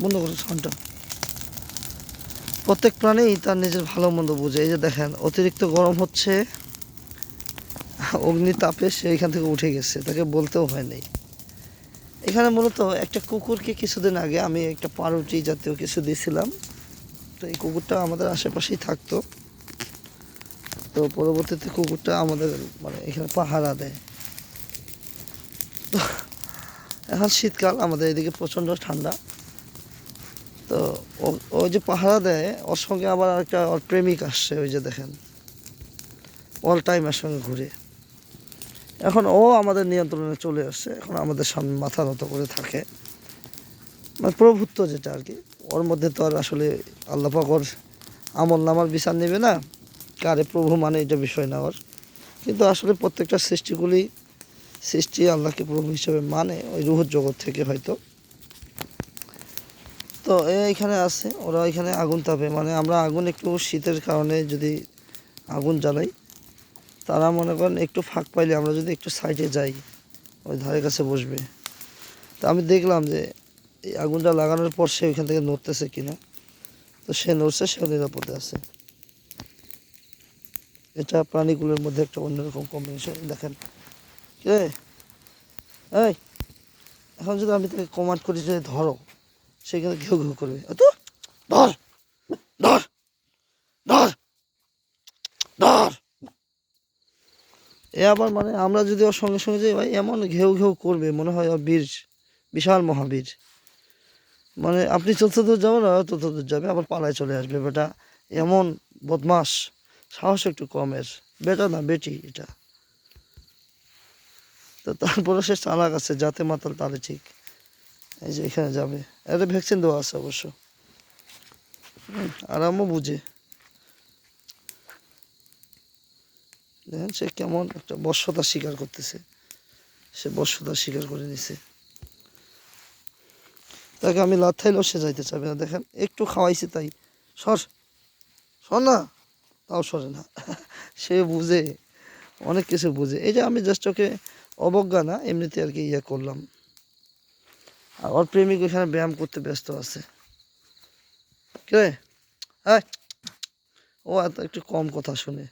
বন্ধ করো সাউন্ডটা প্রত্যেক প্রাণী তার নিজের ভালো মন্দ বুঝে। এই যে দেখেন, অতিরিক্ত গরম হচ্ছে অগ্নি তাপে সে এখান থেকে উঠে গেছে, তাকে বলতেও হয় নাই। এখানে মূলত একটা কুকুরকে কিছুদিন আগে আমি একটা পাউরুটি জাতীয় কিছু দিয়েছিলাম। তো এই কুকুরটা আমাদের আশেপাশেই থাকতো। তো পরবর্তীতে কুকুরটা আমাদের মানে এখানে পাহারা দেয়। তো এখন শীতকাল, আমাদের এদিকে প্রচণ্ড ঠান্ডা। তো ওই যে পাহারা দেয়, ওর সঙ্গে আবার একটা ওর প্রেমিক আসছে, ওই যে দেখেন। অল টাইম এর সঙ্গে ঘুরে। এখন ও আমাদের নিয়ন্ত্রণে চলে আসছে, এখন আমাদের সামনে মাথা নত করে থাকে। মানে প্রভুত্ব যেটা আর কি, ওর মধ্যে তো আর আসলে আল্লাপাক ওর আমল নামার বিচার নেবে না, কারে প্রভু মানে এটা বিষয় না ওর। কিন্তু আসলে প্রত্যেকটা সৃষ্টিগুলি, সৃষ্টি আল্লাহকে প্রভু হিসেবে মানে ওই রুহুর জগৎ থেকে হয়তো। তো এ এখানে আছে, ওরা এখানে আগুন তাপে। মানে আমরা আগুন একটু শীতের কারণে যদি আগুন জ্বালাই, তারা মনে করেন একটু ফাঁক পাইলে আমরা যদি একটু সাইডে যাই, ওই ধারে কাছে বসবে। তো আমি দেখলাম যে, এই আগুনটা লাগানোর পর সে ওইখান থেকে নড়তেছে কিনা। তো সে নড়ছে, সেও নিরাপদে আছে। এটা প্রাণীগুলোর মধ্যে একটা অন্যরকম কম্বিনেশন দেখেন। কে? এই, এখন যদি আমি তাকে কমান্ড করি যে ধরো সেখানে ঘেউ ঘেউ করবে। এ তো, ধর ধর ধর ধর। এ আবার মানে আমরা যদি ওর সঙ্গে সঙ্গে যাই, ভাই, এমন ঘেউ ঘেউ করবে, মনে হয় ও বীর, বিশাল মহাবীর। মানে আপনি যত দূর যাবেন আর তত দূর যাবে, আবার পালায় চলে আসবে বেটা। এমন বদমাস, সাহস একটু কমের বেটা না, বেটি এটা। তো তারপরে সে চালাক আছে যাতে মাতাল তাহলে ঠিক। এই যে এখানে যাবে। এটা ভ্যাকসিন দেওয়া আছে অবশ্য। আরামও বুঝে। দেখেন সে কেমন একটা বর্ষতা স্বীকার করতেছে। সে বর্ষতা স্বীকার করে নিছে। তাকে আমি লাথাইলেও সে যাইতে চাবে না। দেখেন, একটু খাওয়াইছি তাই। সর সর না। তাও সরে না। সে বুঝে, অনেক কিছু বুঝে। এই যে আমি জাস্ট ওকে অবজ্ঞা না এমনিতে আর কি ইয়ে করলাম। আর প্রেমিক ওখানে ব্যায়াম করতে ব্যস্ত আছে। কে হ্যাঁ ও এত একটু কম কথা শুনে।